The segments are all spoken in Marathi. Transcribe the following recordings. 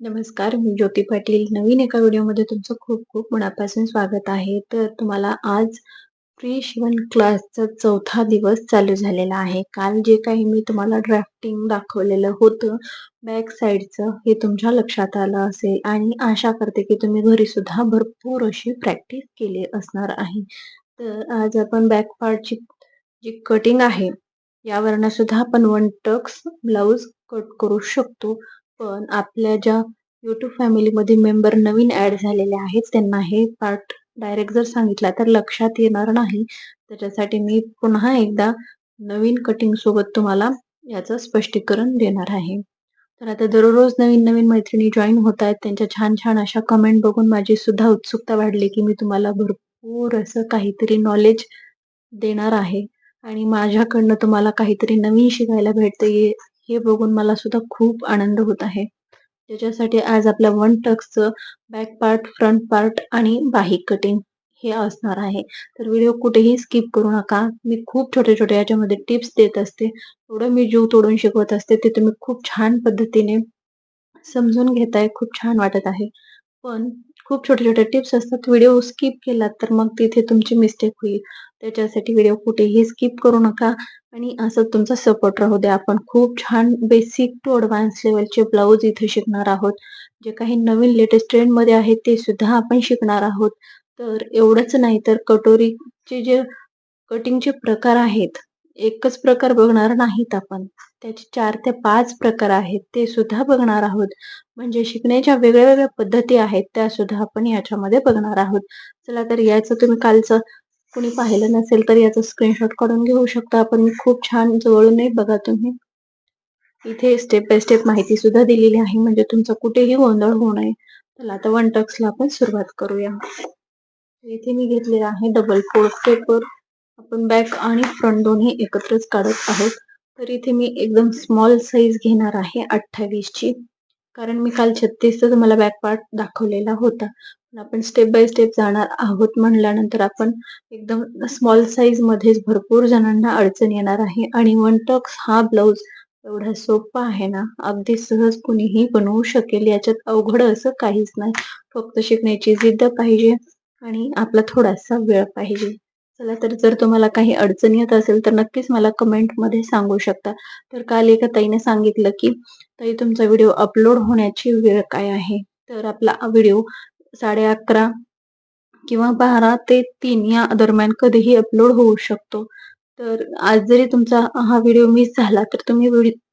नमस्कार, मी ज्योती पाटील. नवीन एका व्हिडिओमध्ये तुमचं खूप खूप मनापासून स्वागत आहे. तर तुम्हाला आज फ्री शिवण क्लासचा चौथा दिवस चालू झालेला आहे. काल जे काही मी तुम्हाला ड्राफ्टिंग दाखवलेलं होतं बॅक साईडचं, हे तुमच्या लक्षात आलं असेल आणि आशा करते की तुम्ही घरी सुद्धा भरपूर अशी प्रॅक्टिस केली असणार आहे. तर आज आपण बॅक पार्टची जी कटिंग आहे, यावरनं सुद्धा आपण वन टक्स ब्लाऊज कट करू शकतो. पण आपल्या ज्या युट्यूब फॅमिलीमध्ये मेंबर नवीन ऍड झालेले आहेत त्यांना हे पार्ट डायरेक्ट जर सांगितला तर लक्षात येणार नाही. त्याच्यासाठी मी पुन्हा एकदा नवीन कटिंग सोबत तुम्हाला याचं स्पष्टीकरण देणार आहे. तर आता दररोज नवीन नवीन मैत्रिणी जॉईन होत आहेत त्यांच्या छान छान अशा कमेंट बघून माझी सुद्धा उत्सुकता वाढली की मी तुम्हाला भरपूर असं काहीतरी नॉलेज देणार आहे. आणि माझ्याकडनं तुम्हाला काहीतरी नवीन शिकायला भेटते हे बघून मला सुद्धा खूप आनंद होत आहे. त्याच्यासाठी आज आपल्या वन टक्सचं बॅक पार्ट फ्रंट पार्ट आणि बाही कटिंग हे असणार आहे. तर व्हिडिओ कुठेही स्किप करू नका. मी खूप छोटे छोटे याच्यामध्ये टिप्स देत असते. एवढं मी जीव तोडून शिकवत असते. ते तुम्ही खूप छान पद्धतीने समजून घेताय. खूप छान वाटत आहे. पण खूप छोटे छोटे टिप्स असतात. व्हिडिओ स्किप केलात तर मग तिथे तुमची मिस्टेक होईल. त्याच्यासाठी व्हिडिओ कुठेही स्किप करू नका. आणि असं तुमचा सपोर्ट राहू द्या. आपण खूप छान बेसिक टू अडवान्स लेवलचे ब्लाऊज इथे शिकणार आहोत. जे काही नवीन लेटेस्ट ट्रेंडमध्ये आहेत ते सुद्धा आपण शिकणार आहोत. तर एवढंच नाही तर कटोरीचे जे कटिंगचे प्रकार आहेत एकच प्रकार बघणार नाहीत आपण. त्याचे चार ते पाच प्रकार आहेत ते सुद्धा बघणार आहोत. म्हणजे शिकण्याच्या वेगळ्या वेगळ्या पद्धती आहेत त्या सुद्धा आपण याच्यामध्ये बघणार आहोत. चला तर याचं तुम्ही कालचं कुणी पाहिलं नसेल तर याचा स्क्रीनशॉट काढून घेऊ शकता. आपण खूप छान जवळून बघा तुम्ही. इथे स्टेप बाय स्टेप माहिती सुद्धा दिलेली आहे. म्हणजे तुमचा कुठेही गोंधळ होऊ नये. चला आता वन टक्सला आपण सुरुवात करूया. इथे मी घेतलेला आहे डबल फोल्ड पेपर आपण बॅक आणि फ्रंट दोन्ही एकत्रच काढत आहोत. तर इथे मी एकदम स्मॉल साईज घेणार आहे अठ्ठावीस ची कारण मी काल छत्तीसचा तुम्हाला बॅक पार्ट दाखवलेला होता. आपण स्टेप बाय स्टेप जाणार आहोत म्हणल्यानंतर आपण एकदम स्मॉल साईज मध्येच भरपूर जणांना अडचण येणार आहे. आणि वन टक्स हा ब्लाऊज एवढा सोपा आहे ना अगदी सहज कुणीही बनवू शकेल. याच्यात अवघड असं काहीच नाही. फक्त शिकण्याची जिद्द पाहिजे आणि आपला थोडासा वेळ पाहिजे. चला तर जर तुम्हाला काही अडचणी येत असेल तर नक्कीच मला कमेंटमध्ये सांगू शकता. तर काल एका ताईने सांगितलं की ताई तुमचा व्हिडिओ अपलोड होण्याची वेळ काय आहे? तर आपला व्हिडिओ साडे अकरा किंवा बारा ते तीन या दरम्यान कधीही अपलोड होऊ शकतो. तर आज जरी तुमचा हा व्हिडिओ मिस झाला तर तुम्ही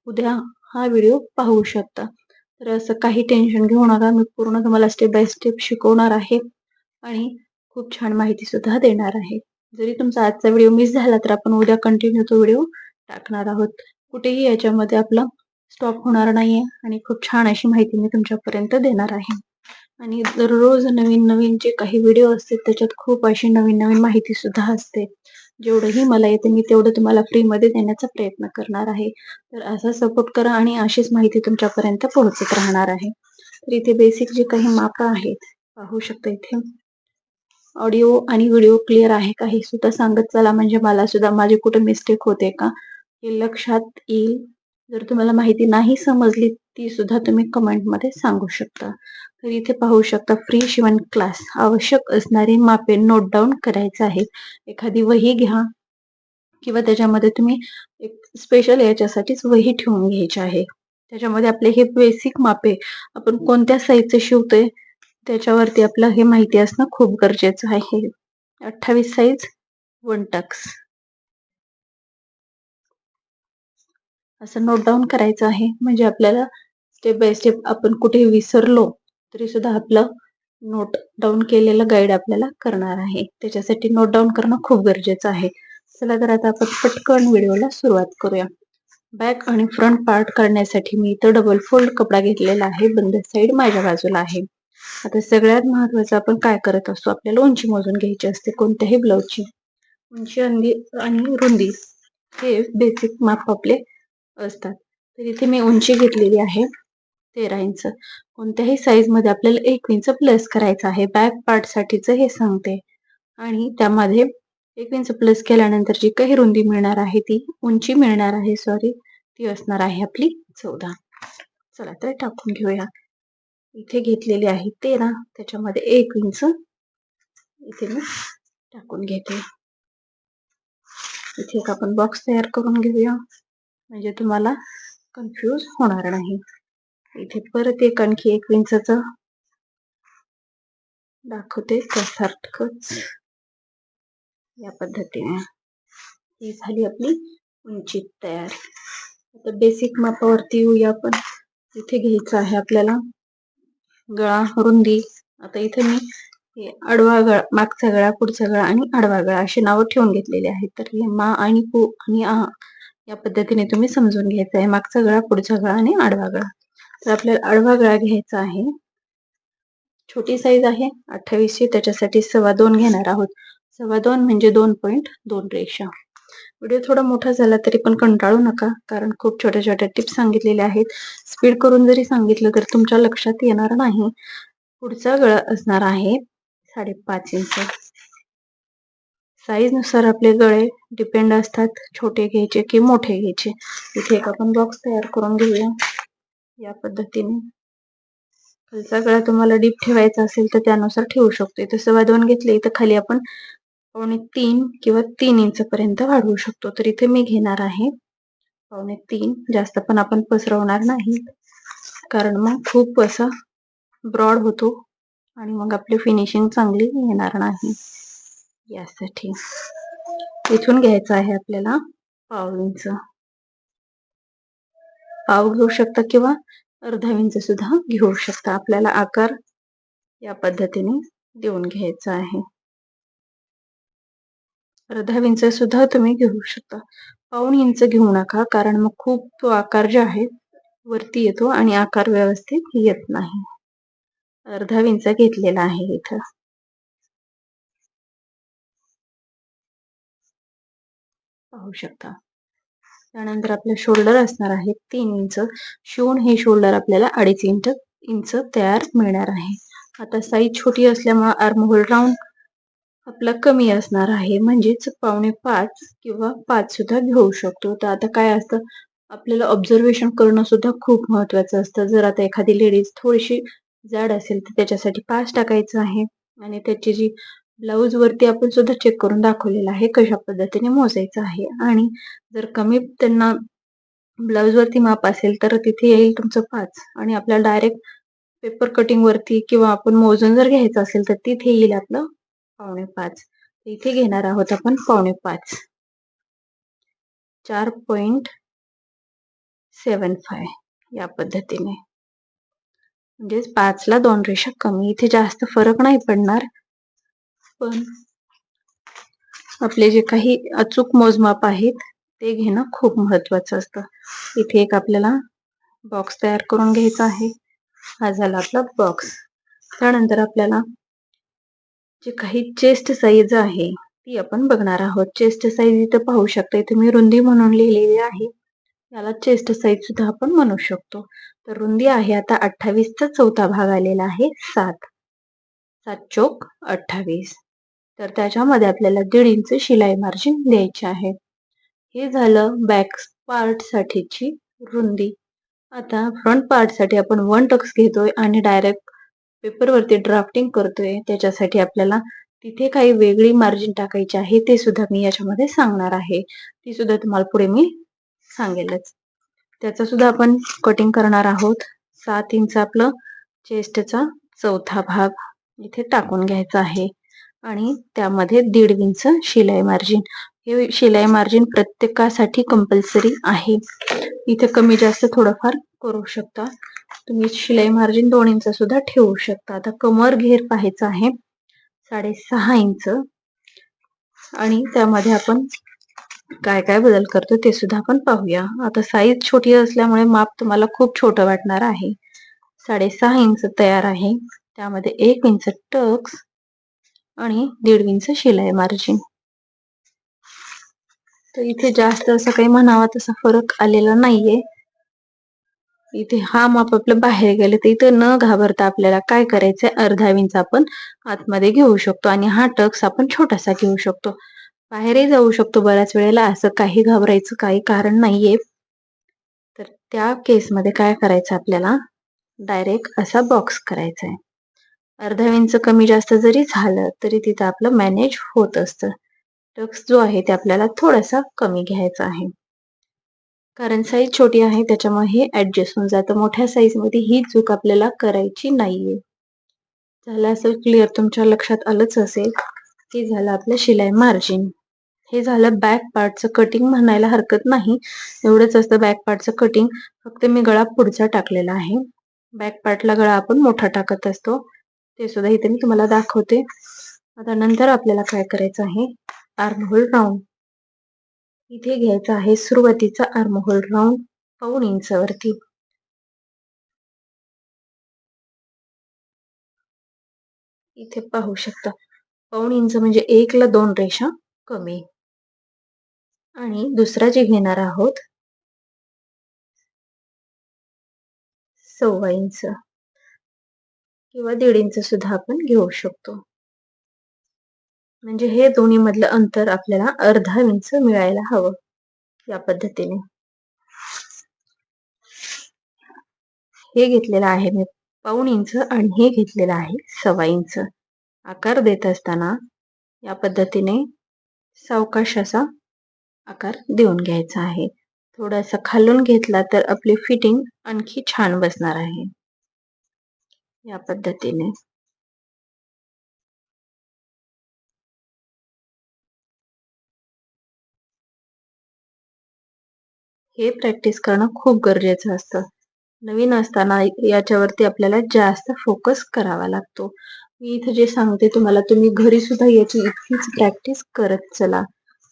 उद्या हा व्हिडिओ पाहू शकता. तर असं काही टेन्शन घेऊ नका मी पूर्ण तुम्हाला स्टेप बाय स्टेप शिकवणार आहे आणि खूप छान माहिती सुद्धा देणार आहे. जरी तुमचा आजचा व्हिडिओ मिस झाला तर आपण उद्या कंटिन्यू तो व्हिडिओ टाकणार आहोत. कुठेही याच्यामध्ये आपला स्टॉप होणार नाहीये आणि खूप छान अशी माहिती मी तुमच्यापर्यंत देणार आहे. आणि दररोज नवीन नवीन जे काही व्हिडिओ असते त्याच्यात खूप अशी नवीन नवीन माहिती सुद्धा असते. जेवढंही मला येते मी तेवढं तुम्हाला फ्रीमध्ये देण्याचा प्रयत्न करणार आहे. तर असा सपोर्ट करा आणि अशीच माहिती तुमच्यापर्यंत पोहोचत राहणार आहे. तर इथे बेसिक जे काही माप आहेत पाहू शकता इथे. ऑडिओ आणि व्हिडिओ क्लिअर आहे का हे सुद्धा सांगत चला. म्हणजे मला सुद्धा माझी कुठे मिस्टेक होते का हे लक्षात येईल. जर तुम्हाला माहिती नाही समजली ती सुद्धा तुम्ही कमेंटमध्ये सांगू शकता. तर इथे पाहू शकता फ्री शिवण क्लास आवश्यक असणारी मापे नोट डाऊन करायचं आहे एखादी वही घ्या किंवा त्याच्यामध्ये तुम्ही एक स्पेशल याच्यासाठीच वही ठेवून घ्यायची आहे. त्याच्यामध्ये आपले हे बेसिक मापे आपण कोणत्या साईजचे शिवतोय? त्याच्यावरती आपलं हे माहिती असणं खूप गरजेचं आहे. अठ्ठावीस साईज वन टक्स असं नोट डाऊन करायचं आहे. म्हणजे आपल्याला स्टेप बाय स्टेप आपण कुठे विसरलो तरी सुद्धा आपलं नोट डाऊन केलेलं गाईड आपल्याला करणार आहे. त्याच्यासाठी नोट डाऊन करणं खूप गरजेचं आहे. चला तर आता आपण पटकन व्हिडिओला सुरुवात करूया. बॅक आणि फ्रंट पार्ट करण्यासाठी मी इथं डबल फोल्ड कपडा घेतलेला आहे. बंद साईड माझ्या बाजूला आहे. आता सगळ्यात महत्वाचं आपण काय करत असतो? आपल्याला उंची मोजून घ्यायची असते कोणत्याही ब्लाऊजची. उंची अंदी आणि रुंदी हे बेसिक माप आपले असतात. तर इथे मी उंची घेतलेली आहे तेरा इंच. कोणत्याही साईजमध्ये आपल्याला एक इंच प्लस करायचं आहे. बॅक पार्ट साठीच हे सांगते. आणि त्यामध्ये एक इंच प्लस केल्यानंतर जी काही रुंदी मिळणार आहे ती उंची मिळणार आहे सॉरी ती असणार आहे आपली चौदा. चला तर टाकून घेऊया. इथे घेतलेली आहे तेरा त्याच्यामध्ये एक इंच. इथे मी टाकून घेते. इथे एक आपण बॉक्स तयार करून घेऊया. म्हणजे तुम्हाला कन्फ्यूज होणार नाही. इथे परत एक आणखी एक इंचाच दाखवते सारखंच या पद्धतीने. ही झाली आपली उंची तयार. आता बेसिक मापावरती येऊया आपण. इथे घ्यायचं आहे आपल्याला गळा रुंदी आता इथे मी हे आडवा गळा मागचा गळा पुढचा गळा आणि आडवा गळा अशी नावं ठेवून घेतलेली आहेत. तर हे मा आणि पू आणि आ या पद्धतीने तुम्ही समजून घ्यायचं आहे. मागचा गळा पुढचा गळा आणि आडवा गळा. तर आपल्याला आडवा गळा घ्यायचा आहे. छोटी साईज आहे. अठ्ठावीसशे त्याच्यासाठी सव्वा दोन घेणार आहोत. सव्वा दोन म्हणजे दोन पॉईंट दोन रेषा. व्हिडिओ थोडा मोठा झाला तरी पण कंटाळू नका कारण खूप छोट्या छोट्या टिप्स सांगितलेल्या आहेत. स्पीड करून जरी सांगितलं तर तुमच्या लक्षात येणार नाही. पुढचा गळा असणार आहे साडेपाच इंच. साईजनुसार आपले गळे डिपेंड असतात छोटे घ्यायचे की मोठे घ्यायचे. इथे एक आपण बॉक्स तयार करून घेऊया. या पद्धतीने. खालचा गळा तुम्हाला डीप ठेवायचा असेल तर त्यानुसार ठेवू शकतो इथे सव्वा दोन घेतले इथं खाली आपण पावणे तीन किंवा तीन इंच पर्यंत वाढवू शकतो. तर इथे मी घेणार आहे पावणे तीन. जास्त पण आपण पसरवणार नाही. कारण मग खूप असा ब्रॉड होतो आणि मग आपली फिनिशिंग चांगली येणार नाही. यासाठी इथून घ्यायचं आहे आपल्याला पाव इंच. पाव घेऊ शकता किंवा अर्धा इंच सुद्धा घेऊ शकता. आपल्याला आकार या पद्धतीने देऊन घ्यायचा आहे. अर्धा इंच सुद्धा तुम्ही घेऊ शकता. पाऊण इंच घेऊ नका कारण मग खूप तो आकार जे आहे वरती येतो आणि आकार व्यवस्थित येत नाही. अर्धा इंच घेतलेला आहे इथं. पाहू शकता. त्यानंतर आपलं शोल्डर असणार आहे तीन इंच. शिवून हे शोल्डर आपल्याला अडीच इंच इंच तयार मिळणार आहे. आता साईज छोटी असल्यामुळे आर्महोल राऊंड आपला कमी असणार आहे. म्हणजेच पावणे पाच किंवा पाच सुद्धा घेऊ शकतो. तर आता काय असतं? आपल्याला ऑब्झर्वेशन करणं सुद्धा खूप महत्वाचं असतं. जर आता एखादी लेडीज थोडीशी जाड असेल तर त्याच्यासाठी पाच टाकायचं आहे. आणि त्याची जी ब्लाऊज वरती आपण सुद्धा चेक करून दाखवलेलं आहे कशा पद्धतीने मोजायचं आहे. आणि जर कमी त्यांना ब्लाऊज वरती माप असेल तर तिथे येईल तुमचं पाच. आणि आपल्याला डायरेक्ट पेपर कटिंग वरती किंवा आपण मोजून जर घ्यायचं असेल तर तिथे येईल आपलं पावणे पाच. इथे घेणार आहोत आपण पावणे पाच. चार पॉइंट सेवन फाय या पद्धतीने. म्हणजेच पाचला दोन रेषा कमी. इथे जास्त फरक नाही पडणार. पण आपले जे काही अचूक मोजमाप आहेत ते घेणं खूप महत्वाचं असतं. इथे एक आपल्याला बॉक्स तयार करून घ्यायचा आहे. हा झाला आपला बॉक्स त्यानंतर आपल्याला जे काही चेस्ट साईज आहे ती आपण बघणार आहोत. चेस्ट साईज इथं पाहू शकता इथे मी रुंदी म्हणून लिहिलेली आहे. याला चेस्ट साईज सुद्धा आपण म्हणू शकतो. तर रुंदी आहे आता अठ्ठावीसचा चौथा भाग आलेला आहे सात. सात चोक अठ्ठावीस. तर त्याच्यामध्ये आपल्याला दीड इंच शिलाई मार्जिन द्यायचे आहे. हे झालं बॅक पार्ट साठीची रुंदी. आता फ्रंट पार्टसाठी आपण वन टक्स घेतोय आणि डायरेक्ट पेपरवरती ड्राफ्टिंग करतोय. त्याच्यासाठी आपल्याला तिथे काही वेगळी मार्जिन टाकायची आहे ते सुद्धा मी याच्यामध्ये सांगणार आहे. ती सुद्धा तुम्हाला पुढे मी सांगेलच. त्याचा सुद्धा आपण कटिंग करणार आहोत. सात इंच आपलं चेस्टचा चौथा भाग इथे टाकून घ्यायचा आहे. आणि त्यामध्ये दीड इंच शिलाई मार्जिन हे शिलाई मार्जिन प्रत्येकासाठी कंपल्सरी आहे. इथे कमी जास्त थोडंफार करू शकता. तुम्ही शिलाई मार्जिन दोन इंच सुद्धा ठेवू शकता. आता कमर घेर पाहायचा आहे. साडेसहा इंच. आणि त्यामध्ये आपण काय काय बदल करतो ते सुद्धा आपण पाहूया. आता साईज छोटी असल्यामुळे माप तुम्हाला खूप छोटं वाटणार आहे. साडेसहा इंच तयार आहे. त्यामध्ये एक इंच टक्स आणि दीड इंच शिलाई मार्जिन तर इथे जास्त असं काही म्हणावा तसा फरक आलेला नाहीये. इथे हा माप आपलं बाहेर गेले तर इथं न घाबरता आपल्याला काय करायचंय? अर्धा विंच आपण आतमध्ये घेऊ शकतो आणि हा टक्स आपण छोटासा घेऊ शकतो. बाहेरही जाऊ शकतो बऱ्याच वेळेला. असं काही घाबरायचं काही कारण नाहीये. तर त्या केसमध्ये काय करायचं आपल्याला? डायरेक्ट असा बॉक्स करायचा आहे अर्धा विंच कमी जास्त जरी झालं तरी तिथं आपलं मॅनेज होत असतं. टक्स जो आहे ते आपल्याला थोडासा कमी घ्यायचा आहे. कारण साईज छोटी आहे त्याच्यामुळे हे ऍडजस्ट होऊन जातं. मोठ्या साईजमध्ये ही चूक आपल्याला करायची नाहीये. झालं असं क्लिअर तुमच्या लक्षात आलंच असेल हे झालं आपलं शिलाई मार्जिन हे झालं बॅक पार्टचं कटिंग म्हणायला हरकत नाही. एवढंच असतं बॅक पार्टचं कटिंग फक्त मी गळा पुढचा टाकलेला आहे. बॅक पार्टला गळा आपण मोठा टाकत असतो. ते सुद्धा इथे मी तुम्हाला दाखवते. आता नंतर आपल्याला काय करायचं आहे? Armhole round. इथे घ्यायचा आहे सुरुवातीचा आर्महोल राऊंड पाऊन इंचावरती इथे पाहू शकता पाऊण इंच म्हणजे एक ला दोन रेषा कमी. आणि दुसरा जे घेणार आहोत सव्वा इंच किंवा दीड इंच सुद्धा आपण घेऊ शकतो. म्हणजे हे दोन्ही मधलं अंतर आपल्याला अर्धा इंच मिळायला हवं या पद्धतीने. हे घेतलेलं आहे मी पाऊण इंच आणि हे घेतलेलं आहे सव्वा इंच. आकार देत असताना या पद्धतीने सावकाश असा आकार देऊन घ्यायचा आहे. थोडासा खालून घेतला तर आपली फिटिंग आणखी छान बसणार आहे. या पद्धतीने. हे प्रॅक्टिस करणं खूप गरजेचं असतं. नवीन असताना याच्यावरती आपल्याला जास्त फोकस करावा लागतो. मी इथे जे सांगते तुम्हाला तुम्ही घरी सुद्धा याची इतकीच प्रॅक्टिस करत चला.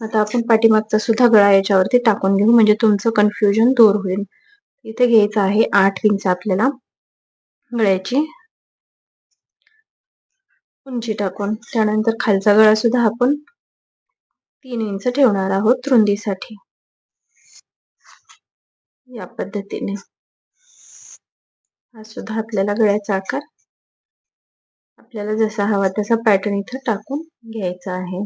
आता आपण पाठीमागचा सुद्धा गळा याच्यावरती टाकून घेऊ म्हणजे तुमचं कन्फ्युजन दूर होईल. इथे घ्यायचं आहे आठ इंच आपल्याला गळ्याची उंची टाकून. त्यानंतर खालचा गळा सुद्धा आपण तीन इंच ठेवणार आहोत रुंदीसाठी. या पद्धतीने. हा सुद्धा आपल्याला गळ्याचा आकार आपल्याला जसा हवा तसा पॅटर्न इथं टाकून घ्यायचा आहे.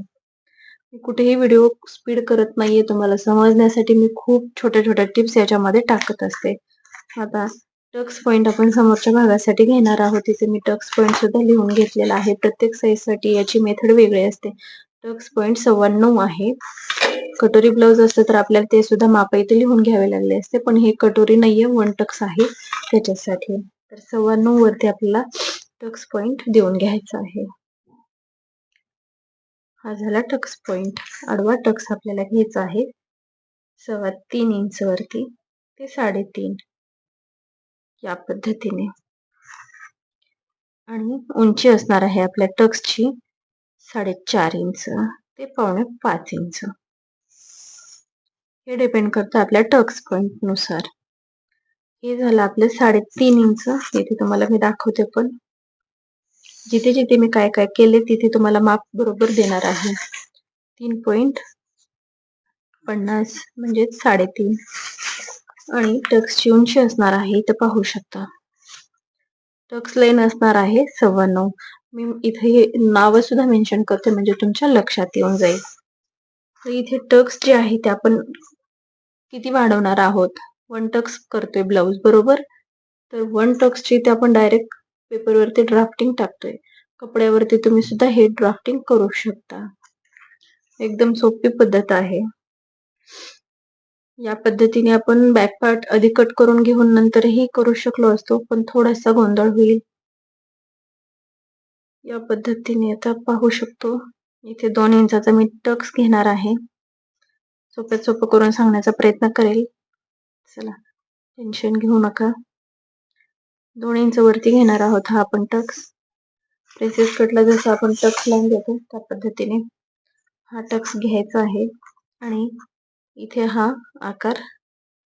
मी कुठेही व्हिडिओ स्पीड करत नाहीये तुम्हाला समजण्यासाठी मी खूप छोट्या छोट्या टिप्स याच्यामध्ये टाकत असते. आता टक्स पॉइंट आपण समोरच्या भागासाठी घेणार आहोत तिथे मी टक्स पॉइंट सुद्धा लिहून घेतलेला आहे. प्रत्येकसाठी याची मेथड वेगळी असते. टक्स पॉइंट सव्वाण्णव आहे. कटोरी ब्लाउज असतं तर आपल्याला ते सुद्धा मापा इथे लिहून घ्यावे लागले असते पण हे कटोरी नाहीये वन टक्स आहे त्याच्यासाठी. तर सव्वाण्णव वरती आपल्याला टक्स पॉइंट देऊन घ्यायचा आहे. हा झाला टक्स पॉइंट. आडवा टक्स आपल्याला घ्यायचा आहे. सव्वा तीन इंच वरती ते साडेतीन या पद्धतीने. आणि उंची असणार आहे आपल्या टक्सची साडेचार इंच ते पावणे पाच इंच. हे डिपेंड करतं आपल्या टक्स पॉइंटनुसार. हे झालं आपलं साडेतीन इंच इथे तुम्हाला मी दाखवते पण. जिथे जिथे मी काय काय केले तिथे तुम्हाला माप बरोबर देणार आहे. तीन पॉइंट पन्नास म्हणजे साडेतीन. आणि टक्सची उंची असणार आहे इथं पाहू शकता. टक्स लाईन असणार आहे सव्वा मी इथे हे नावं सुद्धा मेन्शन करते म्हणजे तुमच्या लक्षात येऊन जाईल. तर इथे टक्स जे आहे ते आपण किती वाढवणार आहोत? वन टक्स करतोय ब्लाऊज बरोबर? तर वन टक्सची ते आपण डायरेक्ट पेपरवरती ड्राफ्टिंग टाकतोय. कपड्यावरती तुम्ही सुद्धा हे ड्राफ्टिंग करू शकता. एकदम सोपी पद्धत आहे. या पद्धतीने आपण बॅक पार्ट अधिक कट करून घेऊन नंतरही करू शकलो असतो पण थोडासा गोंधळ होईल. या पद्धतीने आता पाहू शकतो. इथे दोन इंचाचा मी टक्स घेणार आहे. सोप्यात सोपं करून सांगण्याचा प्रयत्न करेल. चला टेन्शन घेऊ नका. दोन इंच वरती घेणार आहोत हा आपण टक्स प्रेसेस कटला जसं आपण टक्स लावून घेतो त्या पद्धतीने हा टक्स घ्यायचा आहे आणि इथे हा आकार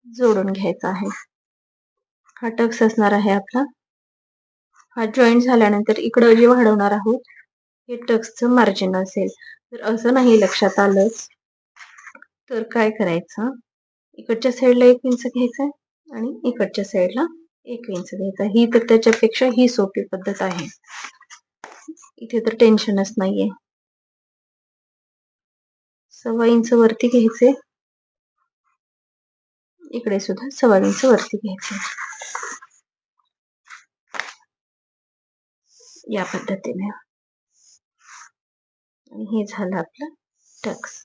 जोडून घ्यायचा आहे. हा टक्स असणार आहे आपला. हा जॉईंट झाल्यानंतर इकडं जे वाढवणार आहोत हे टक्सचं मार्जिन असेल. तर असं नाही लक्षात आलं तर काय करायचं? इकडच्या साईडला एक इंच घ्यायचं आणि इकडच्या साईडला एक इंच घ्यायचा. ही तर त्याच्यापेक्षा ही सोपी पद्धत आहे. इथे तर टेन्शनच नाहीये. सव्वा इंच वरती घ्यायचे इकडे सुद्धा सव्वा इंच वरती घ्यायचे या पद्धतीने. आणि हे झालं आपलं टक्स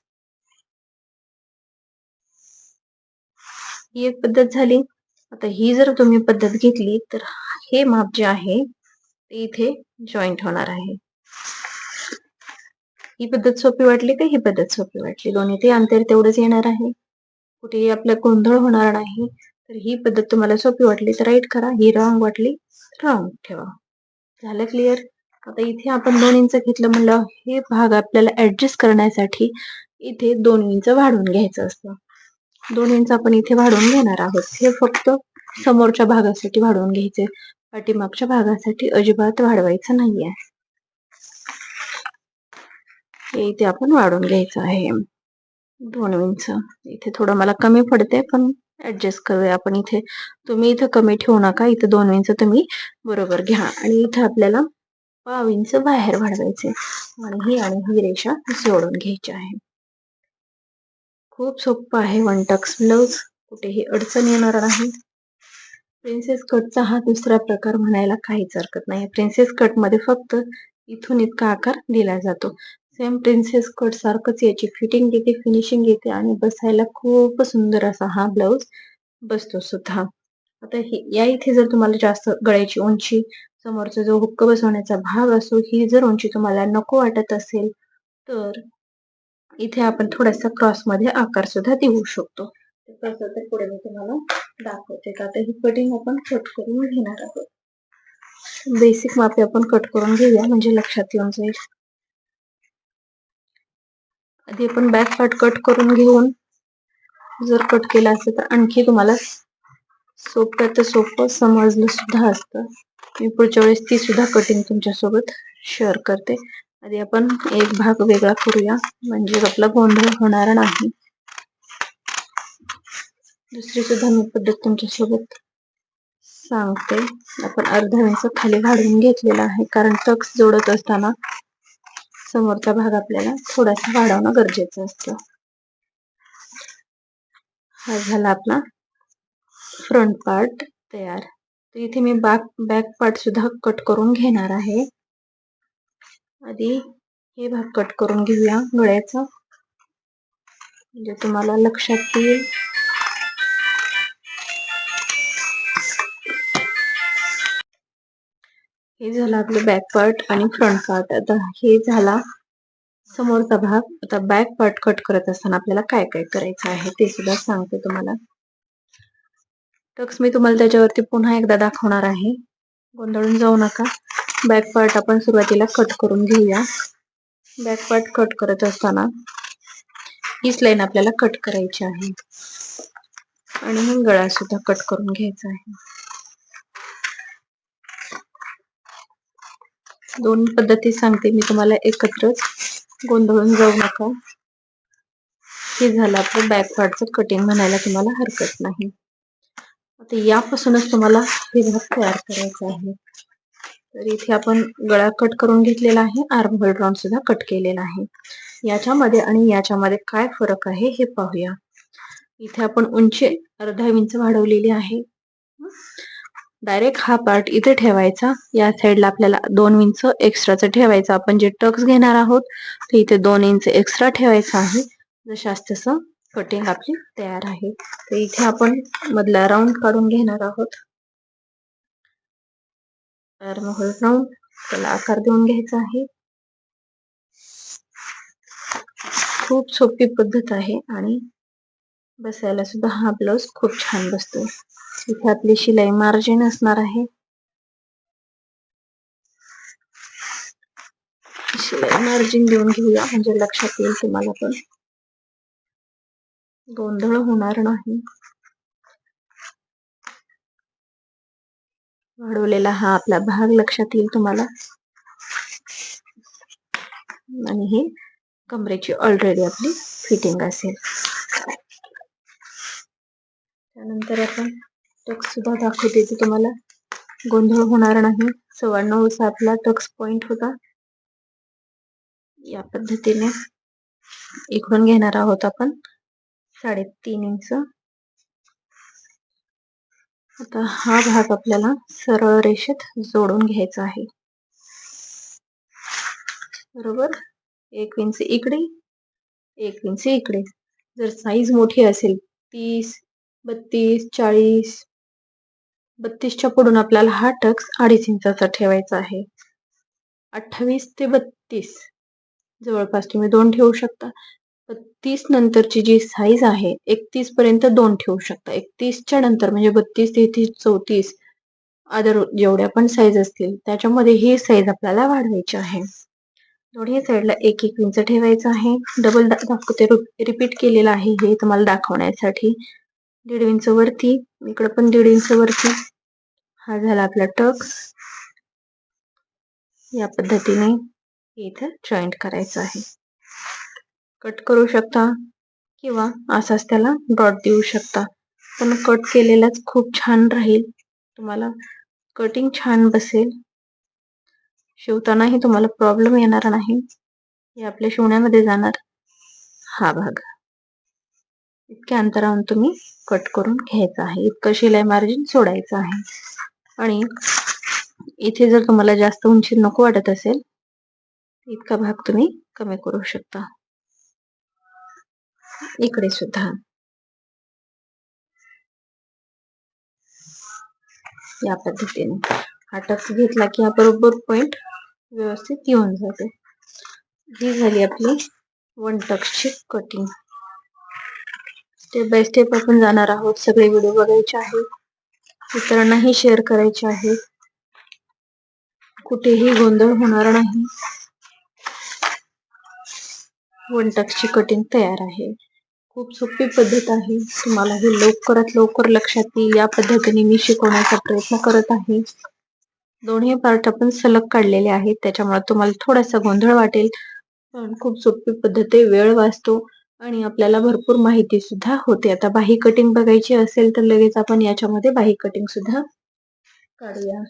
ही एक पद्धत झाली. आता ही जर तुम्ही पद्धत घेतली तर हे माप जे आहे ते इथे जॉईंट होणार आहे. ही पद्धत सोपी वाटली का? ही पद्धत सोपी वाटली. दोन्ही ते अंतर तेवढंच येणार आहे. कुठेही आपला गोंधळ होणार नाही. तर ही पद्धत तुम्हाला सोपी वाटली तर राईट करा. ही रॉंग वाटली रॉंग ठेवा. झालं क्लिअर? आता इथे आपण दोन इंच घेतलं म्हणलं हे भाग आपल्याला ऍडजस्ट करण्यासाठी इथे दोन इंच वाढवून घ्यायचं असतं. दोन इंच आपण इथे वाढवून घेणार आहोत. हे फक्त समोरच्या भागासाठी वाढवून घ्यायचे. पाठीमागच्या भागासाठी अजिबात वाढवायचं नाहीये. हे इथे आपण वाढून घ्यायचं आहे. दोन इंच इथे थोडं मला कमी पडते पण ऍडजस्ट करूया आपण इथे. तुम्ही इथं कमी ठेवू नका. इथे दोन इंच तुम्ही बरोबर घ्या. आणि इथं आपल्याला पाव इंच बाहेर वाढवायचे आणि ही आणि ही रेषा जोडून घ्यायची आहे. खूप सोपं आहे वन टक्स ब्लाउज कुठेही अडचण येणार नाही. प्रिन्सेस कटचा हा दुसरा प्रकार म्हणायला काहीच हरकत नाही. प्रिन्सेस कटमध्ये फक्त इथून इतका आकार दिला जातो. सेम प्रिन्सेस कट सारखंच याची फिटिंग येते फिनिशिंग येते आणि बसायला खूप सुंदर असा हा ब्लाऊज बसतो सुद्धा. आता या इथे जर तुम्हाला जास्त गळ्याची उंची समोरचा जो हुक्क बसवण्याचा भाग असो ही जर उंची तुम्हाला नको वाटत असेल तर इथे आपण थोडासा क्रॉसमध्ये आकार सुद्धा देऊ शकतो. कसं तर पुढे मी तुम्हाला दाखवते. का आता ही कटिंग आपण कट करून घेणार आहोत. बेसिक मापे आपण कट करून घेऊया म्हणजे लक्षात येऊन जाईल. आधी आपण बॅक पार्ट कट करून घेऊन जर कट केला असेल तर आणखी तुम्हाला सोप्यात सोपं समजलं सुद्धा असतं. मी पुढच्या वेळेस ती सुद्धा कटिंग तुमच्यासोबत शेअर करते. आधी आपण एक भाग वेगळा करूया. म्हणजे आपला गोंधळ होणार नाही. दुसरी सुद्धा मी पद्धत तुमच्यासोबत सांगते. आपण अर्धा इंच खाली वाढवून घेतलेला आहे. कारण टक्स जोडत असताना समोरचा भाग आपल्याला थोडासा वाढवणं गरजेचं असतं. हा झाला आपला फ्रंट पार्ट तयार. तर इथे मी बॅक बॅक पार्ट सुद्धा कट करून घेणार आहे. आधी हे भाग कट करून घेऊया गळ्याचा. म्हणजे तुम्हाला लक्षात येईल. हे झालं आपलं बॅक पार्ट आणि फ्रंट पार्ट आता हे झाला समोरचा भाग. आता बॅक पार्ट कट करत असताना आपल्याला काय काय करायचं आहे ते सुद्धा सांगते तुम्हाला. टक्स मी तुम्हाला त्याच्यावरती पुन्हा एकदा दाखवणार आहे. गोंधळून जाऊ नका. बॅक पार्ट आपण सुरुवातीला कट करून घेऊया. बॅक पार्ट कट करत असताना हीच लाईन आपल्याला कट करायची आहे. आणि मग गळा सुद्धा कट करून घ्यायचा आहे. दोन पद्धती सांगते मी तुम्हाला एकत्रच गोंधळून जाऊ नका. हे झालं आपलं बॅक पार्टचं कटिंग म्हणायला तुम्हाला हरकत नाही. आता यापासूनच तुम्हाला हे भाग तयार करायचा आहे. तर इथे आपण गळा कट करून घेतलेला आहे. आर्म होल राऊंड सुद्धा कट केलेला आहे. याच्यामध्ये आणि याच्यामध्ये काय फरक आहे हे पाहूया. इथे आपण उंची अर्धा इंच वाढवलेली आहे. डायरेक्ट हा पार्ट इथे ठेवायचा. या साईडला आपल्याला दोन इंच एक्स्ट्राचं ठेवायचं. आपण जे टक्स घेणार आहोत ते इथे दोन इंच एक्स्ट्रा ठेवायचं आहे. जशास तसं कटिंग आपली तयार आहे. तर इथे आपण मधला राऊंड काढून घेणार आहोत. राऊंड त्याला आकार देऊन घ्यायचा आहे. खूप सोपी पद्धत आहे आणि बसायला सुद्धा हा ब्लाउज खूप छान बसतो. इथे आपली शिलाई मार्जिन असणार आहे. शिलाई मार्जिन देऊन घेऊया म्हणजे लक्षात येईल तुम्हाला पण. गोंधळ होणार नाही. वाढवलेला हा आपला भाग लक्षात येईल तुम्हाला. आणि हे कमरेची ऑलरेडी आपली फिटिंग असेल. त्यानंतर आपण टक्स सुद्धा दाखवते तुम्हाला. गोंधळ होणार नाही. सव्वा नऊ सातला टक्स पॉइंट होता. या पद्धतीने इकडून घेणार आहोत आपण. साडेतीन इंच आता हा भाग आपल्याला सरळ रेषेत जोडून घ्यायचा आहे. बरोबर? एक इंच इकडे एक इंच इकडे. जर साईज मोठी असेल तीस बत्तीस चाळीस बत्तीसच्या पुढून आपल्याला हा टक्स अडीच इंचाचा ठेवायचा आहे. अठ्ठावीस ते बत्तीस. जवळपास तुम्ही दोन ठेवू शकता. बत्तीस नंतरची जी साईज आहे एकतीस पर्यंत दोन ठेवू शकता. एकतीसच्या नंतर म्हणजे बत्तीस तेहतीस चौतीस अदर जेवढ्या पण साईज असतील त्याच्यामध्ये ही साईज आपल्याला वाढवायची आहे. दोन्ही साईडला एक एक इंच ठेवायचं आहे. डबल दाखवते रिपीट केलेलं आहे. हे तुम्हाला दाखवण्यासाठी दीड इंच वरती इकडं पण दीड इंच वरती. हा झाला आपला टक्स या पद्धतीने इथं जॉईंट करायचं आहे. कट करू शकता किंवा असाच त्याला डॉट देऊ शकता. पण कट केलेलाच खूप छान राहील. तुम्हाला कटिंग छान बसेल. शिवतानाही तुम्हाला प्रॉब्लेम येणार नाही. हे आपल्या शिवण्यामध्ये जाणार. हा भाग. इतक्या अंतरावरून तुम्ही कट करून घ्यायचा आहे. इतकं शिलाई मार्जिन सोडायचं आहे. आणि इथे जर तुम्हाला जास्त उंची नको वाटत असेल इतका भाग तुम्ही कमी करू शकता. इकडे सुद्धा या पद्धतीने हा टक्स घेतला की हा बरोबर पॉइंट व्यवस्थित येऊन जातो ही झाली आपली वन टक्सची कटिंग स्टेप बाय स्टेप आपण जाणार आहोत. सगळे व्हिडिओ बघायचे आहेत. इतरांनाही शेअर करायचे आहेत. कुठेही गोंधळ होणार नाही. वन टक्सची कटिंग तयार आहे. खूप सोपी पद्धत आहे. तुम्हाला हे लवकरात लवकर लक्षात येईल. या पद्धतीने मी शिकवण्याचा प्रयत्न करत आहे. दोन्ही पार्ट आपण सलग काढलेले आहेत. त्याच्यामुळे तुम्हाला थोडासा गोंधळ वाटेल. पण खूप सोपी पद्धती वेळ वाचतो आणि आपल्याला भरपूर माहिती सुद्धा होते. आता बाही कटिंग बघायची असेल तर लगेच आपण याच्यामध्ये बाही कटिंग सुद्धा काढूया.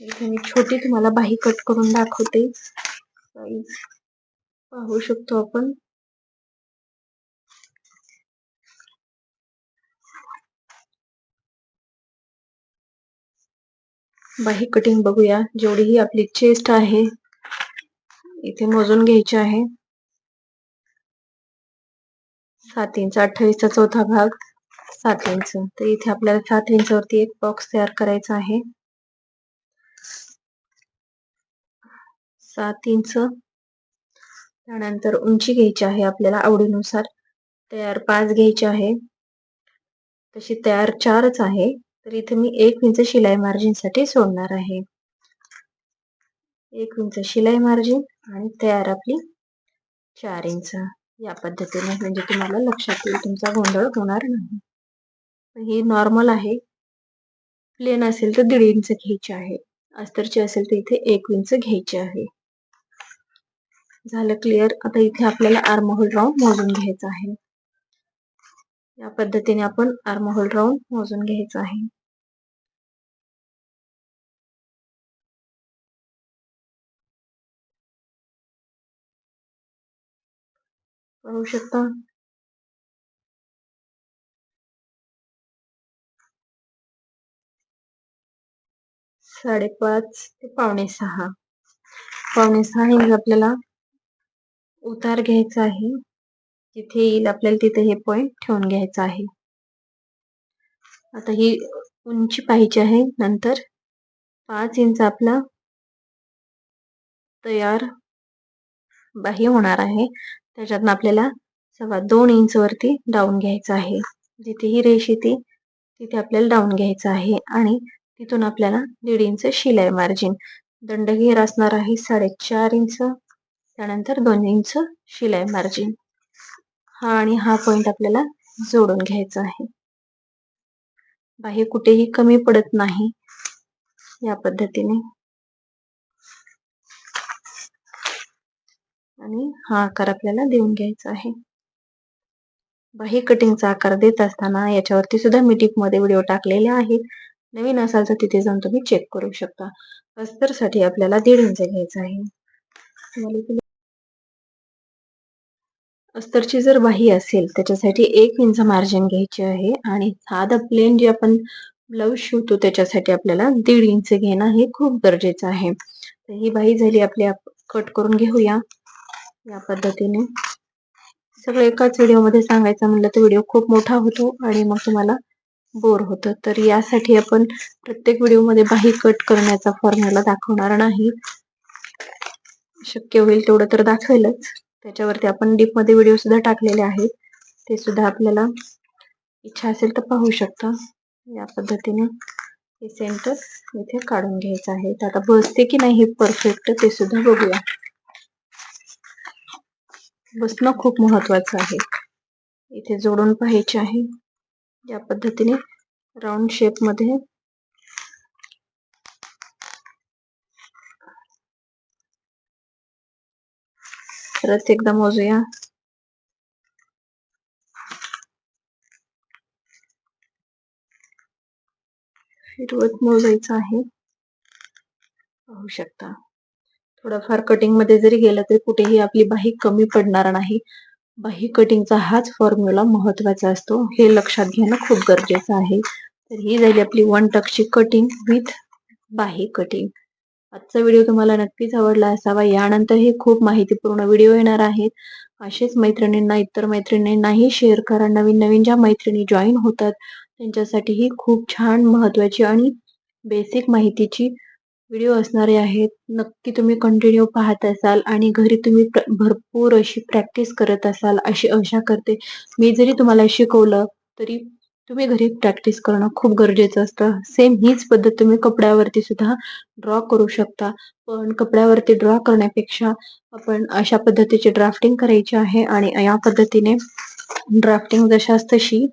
इथे मी छोटी तुम्हाला बाही कट करून दाखवते. पाहू शकतो आपण. बाही कटिंग बघूया. जेवढी ही आपली चेस्ट आहे इथे मोजून घ्यायची आहे. सात इंच अठ्ठावीसचा चौथा भाग सात इंच. तर इथे आपल्याला सात इंचवरती एक बॉक्स तयार करायचा आहे. सात इंच. त्यानंतर उंची घ्यायची आहे आपल्याला आवडीनुसार. तयार पाच घ्यायची आहे. तशी तयार चारच आहे. तर इथे मी एक इंच शिलाई मार्जिनसाठी सोडणार आहे. एक इंच शिलाई मार्जिन आणि तयार आपली चार इंच. या पद्धतीने म्हणजे तुम्हाला लक्षात येईल तुमचा गोंधळ होणार नाही. ही नॉर्मल आहे. प्लेन असेल तर दीड इंच घ्यायची आहे. अस्तरची असेल तर इथे एक इंच घ्यायची आहे. झालं क्लिअर आता इथे आपल्याला आर्महोल राऊंड मोजून घ्यायचं आहे. या पद्धतीने आपण आर्महोल राऊंड मोजून घ्यायचं आहे. पाहू शकता? साडेपाच ते पावणे सहा. पावणे सहा इंच आपल्याला उतार घ्यायचा आहे. जिथे येईल आपल्याला तिथे हे पॉइंट ठेवून घ्यायचं आहे. आता ही उंची पाहिजे आहे. नंतर पाच इंच आपला तयार बाह्य होणार आहे. त्याच्यातनं आपल्याला सव्वा दोन इंच वरती डाऊन घ्यायचं आहे. जिथे ही रेष येते तिथे आपल्याला डाऊन घ्यायचं आहे. आणि तिथून आपल्याला दीड इंच शिलाई मार्जिन दंडघेर असणार आहे साडेचार इंच. त्यानंतर दोन इंच शिलाई मार्जिन हा आणि हा पॉइंट आपल्याला जोडून घ्यायचा आहे. बाह्य कुठेही कमी पडत नाही या पद्धतीने. आणि हा आकार आपल्याला देऊन घ्यायचा आहे. बाही कटिंगचा आकार देत असताना याच्यावरती सुद्धा मी टिपमध्ये व्हिडिओ टाकलेले आहेत. नवीन असाल तर तिथे जाऊन तुम्ही चेक करू शकता. अस्तरसाठी आपल्याला दीड इंच घ्यायचं आहे. अस्तरची जर बाही असेल त्याच्यासाठी एक इंच मार्जिन घ्यायची आहे आणि साधा प्लेन जे आपण ब्लाऊज शिवतो त्याच्यासाठी आपल्याला दीड इंच घेणं हे खूप गरजेचं आहे. तर ही बाही झाली आपली कट करून घेऊया या पद्धतीने. सगळं एकाच व्हिडिओमध्ये सांगायचं म्हणलं तर व्हिडिओ खूप मोठा होतो आणि मग तुम्हाला बोर होतं. तर यासाठी आपण प्रत्येक व्हिडिओमध्ये बाही कट करण्याचा फॉर्म्युला दाखवणार नाही. शक्य होईल तेवढं तर दाखवेलच. त्याच्यावरती आपण डीपमध्ये व्हिडिओ सुद्धा टाकलेले आहेत. ते सुद्धा आपल्याला इच्छा असेल तर पाहू शकता. या पद्धतीने हे सेंटर इथे काढून घ्यायचं आहे. तर आता बसते की नाही हे परफेक्ट ते सुद्धा बघूया. बसणं खूप महत्वाचं आहे. इथे जोडून पाहायचे आहे. या पद्धतीने राऊंड शेपमध्ये परत एकदा मोजूया फिरवत मोजायचं आहे. पाहू शकता. थोडंफार कटिंगमध्ये जरी गेलं तरी कुठेही आपली बाही कमी पडणार नाही. बाही कटिंगचा हाच फॉर्म्युला महत्त्वाचा असतो. हे लक्षात घेणं खूप गरजेचं आहे. तर ही झाली आपली वन टकची कटिंग विथ बाही कटिंग आजचा व्हिडिओ तुम्हाला नक्कीच आवडला असावा. यानंतरही खूप माहितीपूर्ण व्हिडिओ येणार आहेत. असेच मैत्रिणींना इतर मैत्रिणींनाही शेअर करा. नवीन नवीन ज्या मैत्रिणी जॉईन होतात त्यांच्यासाठीही खूप छान महत्त्वाची आणि बेसिक माहितीची व्हिडिओ असणारे आहेत. नक्की तुम्ही कंटिन्यू पाहत असाल आणि घरी तुम्ही भरपूर अशी प्रॅक्टिस करत असाल अशी आशा करते. मी जरी तुम्हाला शिकवलं तरी तुम्ही घरी प्रॅक्टिस करणं खूप गरजेचं असतं. सेम हीच पद्धत तुम्ही कपड्यावरती सुद्धा ड्रॉ करू शकता. पण कपड्यावरती ड्रॉ करण्यापेक्षा आपण अशा पद्धतीची ड्राफ्टिंग करायची आहे आणि या पद्धतीने ड्राफ्टिंग जशाच तशी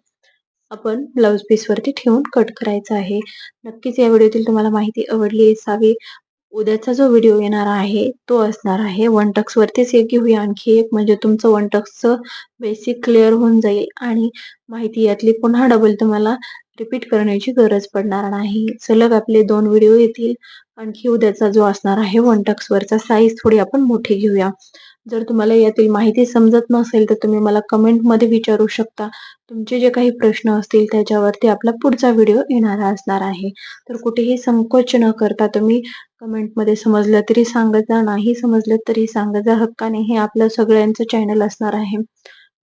आपण ब्लाऊज पीस वरती ठेवून कट करायचं आहे. नक्कीच या व्हिडिओतील तुम्हाला माहिती आवडली असावी. उद्याचा जो व्हिडिओ येणार आहे तो असणार आहे. वन टक्स वरतीच एक घेऊया आणखी एक. म्हणजे तुमचं वन टक्सचं बेसिक क्लिअर होऊन जाईल आणि माहिती यातली पुन्हा डबल तुम्हाला रिपीट करण्याची गरज पडणार नाही. सलग आपले दोन व्हिडिओ येतील. आणखी उद्याचा जो असणार आहे वन टक्सवरचा साईज थोडी आपण मोठी घेऊया. जर तुम्हाला यातील माहिती समजत नसेल तर तुम्ही मला कमेंटमध्ये विचारू शकता. तुमचे जे काही प्रश्न असतील त्याच्यावरती आपला पुढचा व्हिडिओ येणारा असणार आहे. तर कुठेही संकोच न करता तुम्ही कमेंटमध्ये समजलं तरी सांगत जा नाही समजलं तरी सांगत जा. हक्काने हे आपलं सगळ्यांचं चॅनल असणार आहे.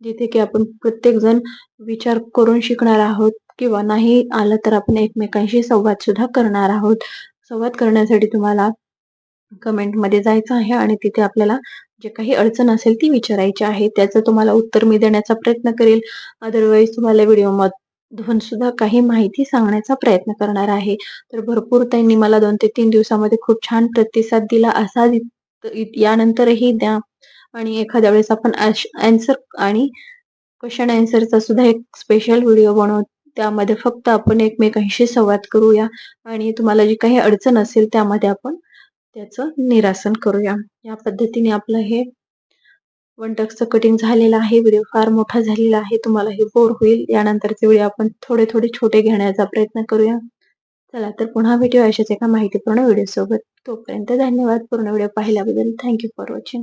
जिथे की आपण प्रत्येकजण विचार करून शिकणार आहोत किंवा नाही आलं तर आपण एकमेकांशी संवाद सुद्धा करणार आहोत. संवाद करण्यासाठी तुम्हाला कमेंटमध्ये जायचं आहे आणि तिथे आपल्याला जे काही अडचण असेल ती विचारायची आहे त्याचं तुम्हाला उत्तर मी देण्याचा प्रयत्न करेल. अदरवाईज तुम्हाला व्हिडिओ मधून सुद्धा काही माहिती सांगण्याचा प्रयत्न करणार आहे. तर भरपूर त्यांनी मला दोन ते तीन दिवसामध्ये खूप छान प्रतिसाद दिला. असा यानंतरही द्या. आणि एखाद्या वेळेस आपण आन्सर आणि क्वेश्चन आन्सरचा सुद्धा एक स्पेशल व्हिडिओ बनवू. त्यामध्ये फक्त आपण एकमेकांशी संवाद करूया. आणि तुम्हाला जी काही अडचण असेल त्यामध्ये आपण त्याचं निरासन करूया. या पद्धतीने आपलं हे वनटक्सचं कटिंग झालेलं आहे. व्हिडिओ फार मोठा झालेला आहे. तुम्हाला हे बोर होईल. यानंतरचे व्हिडिओ आपण थोडे थोडे छोटे घेण्याचा प्रयत्न करूया. चला तर पुन्हा व्हिडिओ अशाच एका माहितीपूर्ण व्हिडिओ सोबत. तोपर्यंत धन्यवाद. पूर्ण व्हिडिओ पाहिल्याबद्दल थँक्यू फॉर वॉचिंग